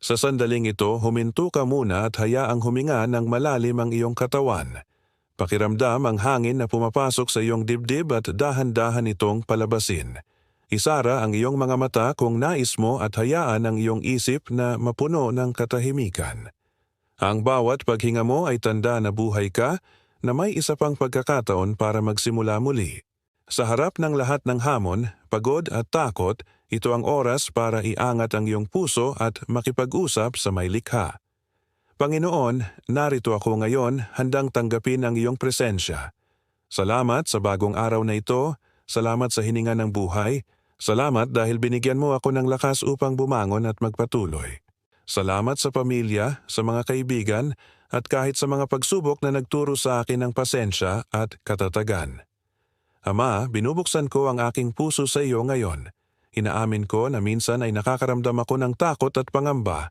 Sa sandaling ito, huminto ka muna at hayaang huminga ng malalim ang iyong katawan. Pakiramdam ang hangin na pumapasok sa iyong dibdib at dahan-dahan itong palabasin. Isara ang iyong mga mata kung nais mo at hayaan ang iyong isip na mapuno ng katahimikan. Ang bawat paghinga mo ay tanda na buhay ka na may isa pang pagkakataon para magsimula muli. Sa harap ng lahat ng hamon, pagod at takot, ito ang oras para iangat ang iyong puso at makipag-usap sa may likha. Panginoon, narito ako ngayon handang tanggapin ang iyong presensya. Salamat sa bagong araw na ito, salamat sa hininga ng buhay, salamat dahil binigyan mo ako ng lakas upang bumangon at magpatuloy. Salamat sa pamilya, sa mga kaibigan, at kahit sa mga pagsubok na nagturo sa akin ng pasensya at katatagan. Ama, binubuksan ko ang aking puso sa iyo ngayon. Inaamin ko na minsan ay nakakaramdam ako ng takot at pangamba.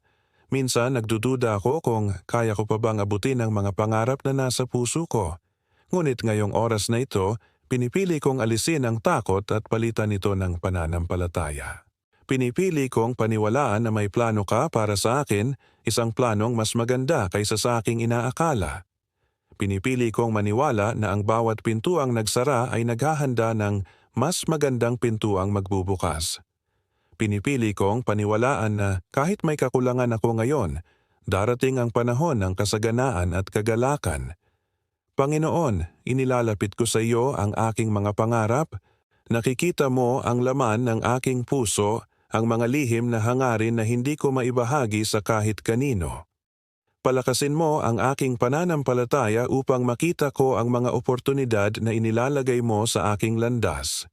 Minsan nagdududa ako kung kaya ko pa bang abutin ang mga pangarap na nasa puso ko. Ngunit ngayong oras na ito, pinipili kong alisin ang takot at palitan ito ng pananampalataya. Pinipili kong paniwalaan na may plano ka para sa akin, isang planong mas maganda kaysa sa aking inaakala. Pinipili kong maniwala na ang bawat pintuang nagsara ay naghahanda ng mas magandang pintuang magbubukas. Pinipili kong paniwalaan na kahit may kakulangan ako ngayon, darating ang panahon ng kasaganaan at kagalakan. Panginoon, inilalapit ko sa iyo ang aking mga pangarap. Nakikita mo ang laman ng aking puso, ang mga lihim na hangarin na hindi ko maibahagi sa kahit kanino. Palakasin mo ang aking pananampalataya upang makita ko ang mga oportunidad na inilalagay mo sa aking landas.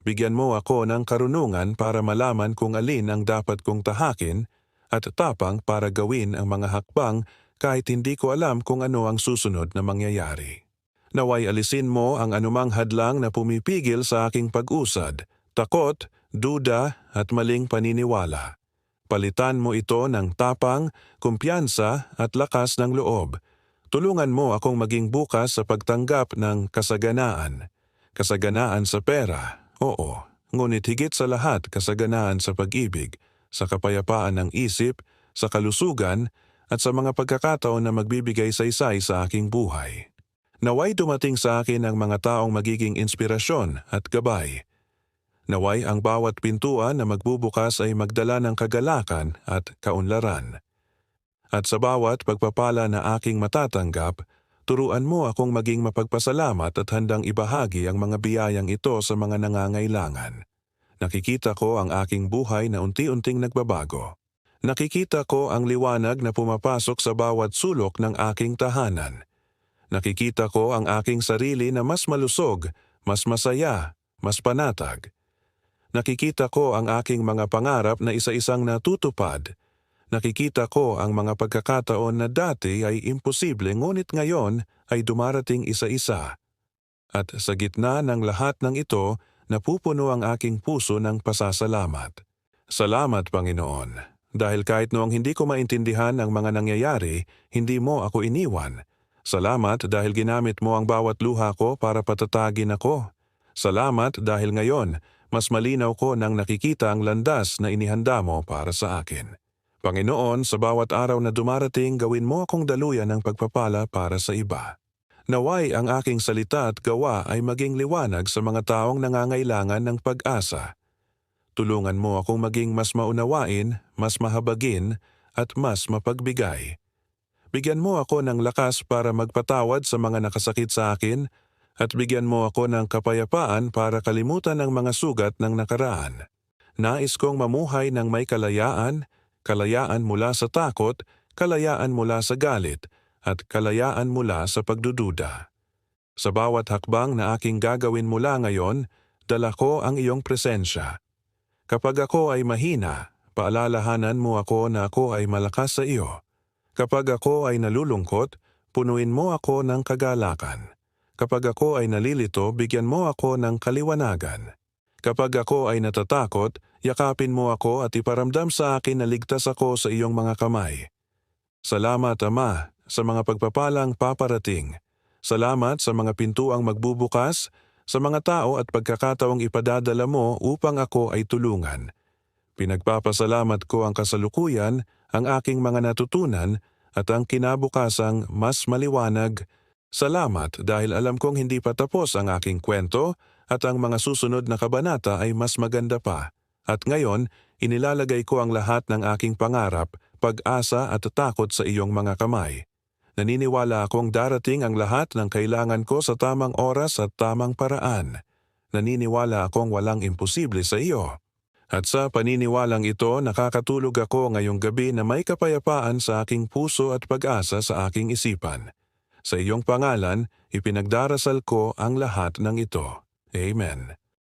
Bigyan mo ako ng karunungan para malaman kung alin ang dapat kong tahakin at tapang para gawin ang mga hakbang kahit hindi ko alam kung ano ang susunod na mangyayari. Naway alisin mo ang anumang hadlang na pumipigil sa aking pag-usad, takot, duda at maling paniniwala. Palitan mo ito ng tapang, kumpiyansa at lakas ng loob. Tulungan mo akong maging bukas sa pagtanggap ng kasaganaan. Kasaganaan sa pera, oo, ngunit higit sa lahat kasaganaan sa pag-ibig, sa kapayapaan ng isip, sa kalusugan, at sa mga pagkakataon na magbibigay saysay sa aking buhay. Naway dumating sa akin ang mga taong magiging inspirasyon at gabay. Naway ang bawat pintuan na magbubukas ay magdala ng kagalakan at kaunlaran. At sa bawat pagpapala na aking matatanggap, turuan mo akong maging mapagpasalamat at handang ibahagi ang mga biyayang ito sa mga nangangailangan. Nakikita ko ang aking buhay na unti-unting nagbabago. Nakikita ko ang liwanag na pumapasok sa bawat sulok ng aking tahanan. Nakikita ko ang aking sarili na mas malusog, mas masaya, mas panatag. Nakikita ko ang aking mga pangarap na isa-isang natutupad. Nakikita ko ang mga pagkakataon na dati ay imposible ngunit ngayon ay dumarating isa-isa. At sa gitna ng lahat ng ito, napupuno ang aking puso ng pasasalamat. Salamat, Panginoon, dahil kahit noong hindi ko maintindihan ang mga nangyayari, hindi mo ako iniwan. Salamat dahil ginamit mo ang bawat luha ko para patatagin ako. Salamat dahil ngayon, mas malinaw ko nang nakikita ang landas na inihanda mo para sa akin. Panginoon, sa bawat araw na dumarating, gawin mo akong daluyan ng pagpapala para sa iba. Naway ang aking salita at gawa ay maging liwanag sa mga taong nangangailangan ng pag-asa. Tulungan mo akong maging mas maunawain, mas mahabagin, at mas mapagbigay. Bigyan mo ako ng lakas para magpatawad sa mga nakasakit sa akin at bigyan mo ako ng kapayapaan para kalimutan ang mga sugat ng nakaraan. Nais kong mamuhay ng may kalayaan, kalayaan mula sa takot, kalayaan mula sa galit, at kalayaan mula sa pagdududa. Sa bawat hakbang na aking gagawin mula ngayon, dala ko ang iyong presensya. Kapag ako ay mahina, paalalahanan mo ako na ako ay malakas sa iyo. Kapag ako ay nalulungkot, punuin mo ako ng kagalakan. Kapag ako ay nalilito, bigyan mo ako ng kaliwanagan. Kapag ako ay natatakot, yakapin mo ako at iparamdam sa akin na ligtas ako sa iyong mga kamay. Salamat, Ama, sa mga pagpapalang paparating. Salamat sa mga pintuang magbubukas, sa mga tao at pagkakataong ipadadala mo upang ako ay tulungan. Pinagpapasalamat ko ang kasalukuyan ang aking mga natutunan at ang kinabukasang mas maliwanag. Salamat dahil alam kong hindi pa tapos ang aking kwento at ang mga susunod na kabanata ay mas maganda pa. At ngayon, inilalagay ko ang lahat ng aking pangarap, pag-asa at takot sa iyong mga kamay. Naniniwala akong darating ang lahat ng kailangan ko sa tamang oras at tamang paraan. Naniniwala akong walang imposible sa iyo. At sa paniniwalang ito, nakakatulog ako ngayong gabi na may kapayapaan sa aking puso at pag-asa sa aking isipan. Sa iyong pangalan, ipinagdarasal ko ang lahat ng ito. Amen.